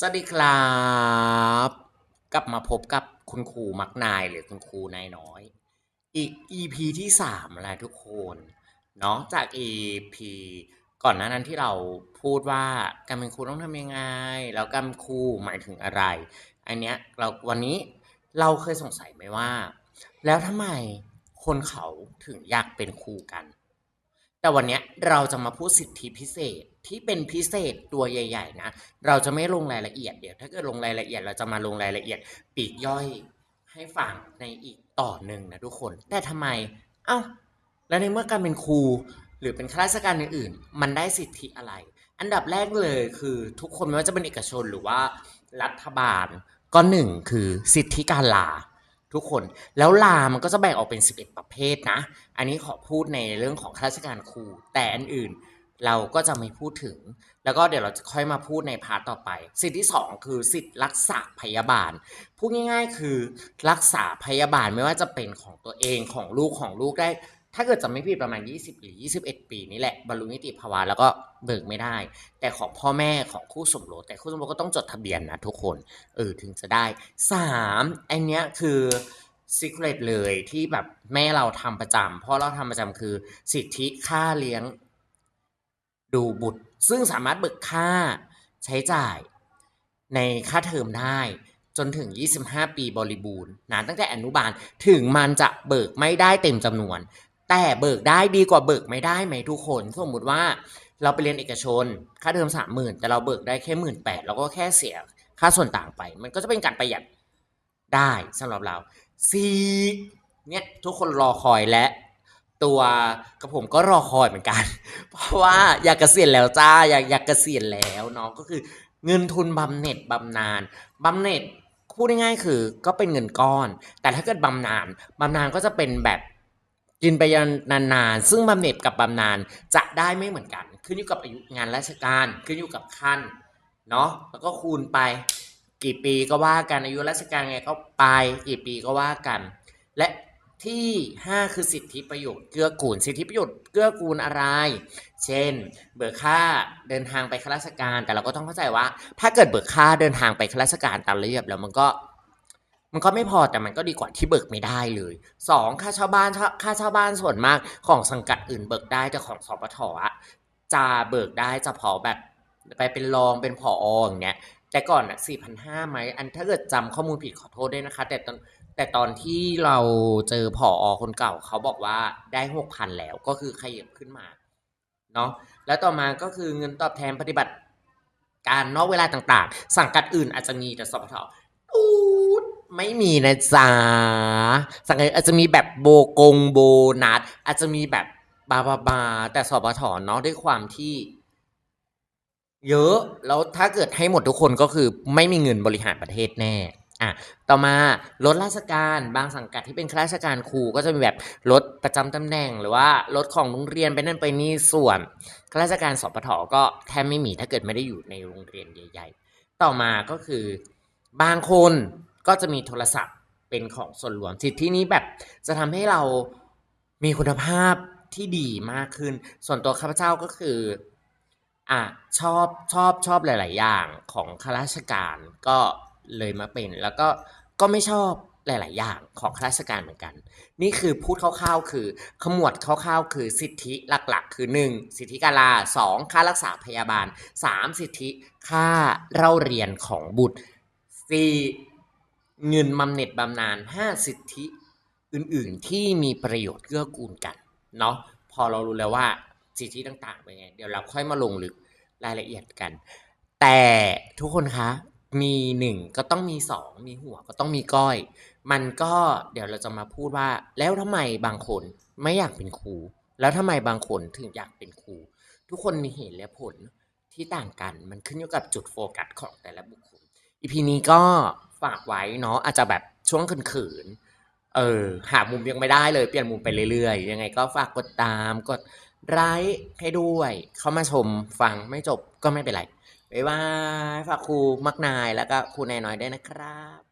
สวัสดีครับ กลับมาพบกับคุณครูมักนายหรือคุณครูนายน้อย อีก EP ที่3แล้วทุกคนเนาะจาก EP ก่อนหน้านั้นที่เราพูดว่าการเป็นครูต้องทำยังไง แล้วการครูหมายถึงอะไร อันเนี้ยเราวันนี้เราเคยสงสัยไหมว่า แล้วทำไมคนเขาถึงอยากเป็นครูกัน แต่วันนี้เราจะมาพูดสิทธิพิเศษที่เป็นพิเศษตัวใหญ่ ๆ นะ เราจะไม่ลงรายละเอียดเดี๋ยว ถ้าเกิดลงรายละเอียดเราจะมาลงรายละเอียดปีกย่อยให้ฟังในอีกต่อหนึ่งนะทุกคน แต่ทำไม เอ้า แล้วในเมื่อการเป็นครู หรือเป็นข้าราชการอื่นๆ มันได้สิทธิอะไร อันดับแรกเลยคือทุกคนไม่ว่าจะเป็นเอกชนหรือว่ารัฐบาลก็หนึ่งคือสิทธิการลา ทุกคนแล้วลามันก็จะแบ่งออกเป็น 11 ประเภทนะ อันนี้ขอพูดในเรื่องของข้าราชการครู แต่อันอื่นเราก็จะไม่พูดถึง แล้วก็เดี๋ยวเราจะค่อยมาพูดในพาร์ทต่อไป สิทธิที่ 2 คือสิทธิรักษาพยาบาล พูดง่าย ๆ คือรักษาพยาบาลไม่ว่าจะเป็นของตัวเองของลูกของลูกได้ ถ้าเกิดจะไม่ผิดประมาณ 20 หรือ 21 ปีนี่แหละบรรลุนิติภาวะแล้วก็เบิกไม่ได้ แต่ของพ่อแม่ของคู่สมรสแต่คู่สมรสก็ต้องจดทะเบียนนะทุกคนเออถึงจะได้ 3อันเนี้ยคือ secret เลยที่แบบแม่เราทำประจำพ่อเราทำประจำคือสิทธิค่าเลี้ยงดูบุตร ซึ่งสามารถเบิกค่าใช้จ่ายในค่าเทอมได้จนถึง 25 ปีบริบูรณ์นะตั้งแต่อนุบาล ถึงมันจะเบิกไม่ได้เต็มจำนวน แต่เบิกได้ดีกว่าเบิกไม่ได้ไหมทุกคน สมมุติว่าเราไปเรียนเอกชน ค่าเทอมสามหมื่นแต่เราเบิกได้แค่หมื่นแปดเราก็แค่เสียค่าส่วนต่างไป มันก็จะเป็นการประหยัดได้สำหรับเราสี่เนี่ยทุกคนรอคอยและตัวกับผมก็รอคอยเหมือนกัน เพราะว่าอยากเกษียณแล้วจ้าอยากอยากเกษียณแล้วเนาะก็คือเงินทุนบำเหน็จบำนาญบำเหน็จพูดง่ายๆคือก็เป็นเงินก้อน แต่ถ้าเกิดบำนาญบำนาญก็จะเป็นแบบ กินไปยันนานๆ ซึ่งบำเหน็จกับบำนาญจะได้ไม่เหมือนกัน ขึ้นอยู่กับอายุงานราชการ ขึ้นอยู่กับขั้นเนาะ แล้วก็คูณไป กี่ปีก็ว่ากันอายุราชการไงก็ไป กี่ปีก็ว่ากัน และที่ 5 คือสิทธิประโยชน์เกื้อกูล สิทธิประโยชน์เกื้อกูลอะไร เช่น เบิกค่าเดินทางไปข้าราชการ แต่เราก็ต้องเข้าใจว่า ถ้าเกิดเบิกค่าเดินทางไปข้าราชการตามระเบียบแล้วมันก็ มันก็ไม่พอแต่มันก็ดีกว่าที่เบิกไม่ได้เลย 2. ค่าเช่าบ้านค่าเช่าบ้านส่วนมากของสังกัดอื่นเบิกได้แต่ของสปทอะจะเบิกได้เฉพาะแบบไปเป็นรองเป็นผออย่างเงี้ยแต่ก่อนอะสี่พันห้าไหมอันถ้าเกิดจำข้อมูลผิดขอโทษด้วยนะคะ แต่ตอนแต่ตอนที่เราเจอผออคนเก่าเขาบอกว่าได้หกพันแล้วก็คือขยับขึ้นมาเนาะแล้วต่อมาก็คือเงินตอบแทนปฏิบัติการนอกเวลาต่างๆ สังกัดอื่นอาจจะมีแต่สปท ไม่มีนะจ๊ะสังกัดอาจจะมีแบบโบกงโบนัสอาจจะมีแบบบาบาบา แต่สอบปทเนาะด้วยความที่ เยอะ แล้วถ้าเกิดให้หมดทุกคนก็คือไม่มีเงินบริหารประเทศแน่อะต่อมาลดราชการบางสังกัดที่เป็นข้าราชการครูก็จะมีแบบลดประจำตำแหน่ง หรือว่าลดของโรงเรียนไปนั่นไปนี่ส่วนข้าราชการสปทก็แทบไม่มีถ้าเกิดไม่ได้อยู่ในโรงเรียนใหญ่ ๆ ต่อมาก็คือบางคน ก็จะมีโทรศัพท์เป็นของส่วนรวมสิทธินี้แบบจะทำให้เรามีคุณภาพที่ดีมากขึ้น ส่วนตัวข้าพเจ้าก็คืออะชอบชอบชอบหลาย ๆ อย่างของข้าราชการก็เลยมาเป็น แล้วก็ก็ไม่ชอบหลาย ๆ อย่างของข้าราชการเหมือนกัน นี่คือพูดคร่าวๆ คือขมวดคร่าวๆ คือสิทธิหลักๆ คือ 1. สิทธิการลา 2. ค่ารักษาพยาบาล 3. สิทธิค่าเล่าเรียนของบุตร 4. เงินบำเหน็จบำนาญ 5. สิทธิอื่นๆที่มีประโยชน์เกื้อกูลกันเนาะพอเรารู้แล้วว่าสิทธิต่างๆเป็นไง เดี๋ยวเราค่อยมาลงลึกรายละเอียดกัน แต่ทุกคนคะมีหนึ่งก็ต้องมีสองมีหัวก็ต้องมีก้อย มันก็เดี๋ยวเราจะมาพูดว่า แล้วทำไมบางคนไม่อยากเป็นครู แล้วทำไมบางคนถึงอยากเป็นครู ทุกคนมีเหตุและผลที่ต่างกัน มันขึ้นอยู่กับจุดโฟกัสของแต่ละบุคคลอีพีนี้ก็ ฝากไว้เนาะอาจจะแบบช่วงเขินๆเออ หามุมยังไม่ได้เลยเปลี่ยนมุมไปเรื่อยๆ ยังไงก็ฝากกดตามกดไลค์ให้ด้วย เข้ามาชมฟังไม่จบก็ไม่เป็นไรบ๊ายบายฝากครูมักนายแล้วก็ครูนายน้อยด้วยนะครับ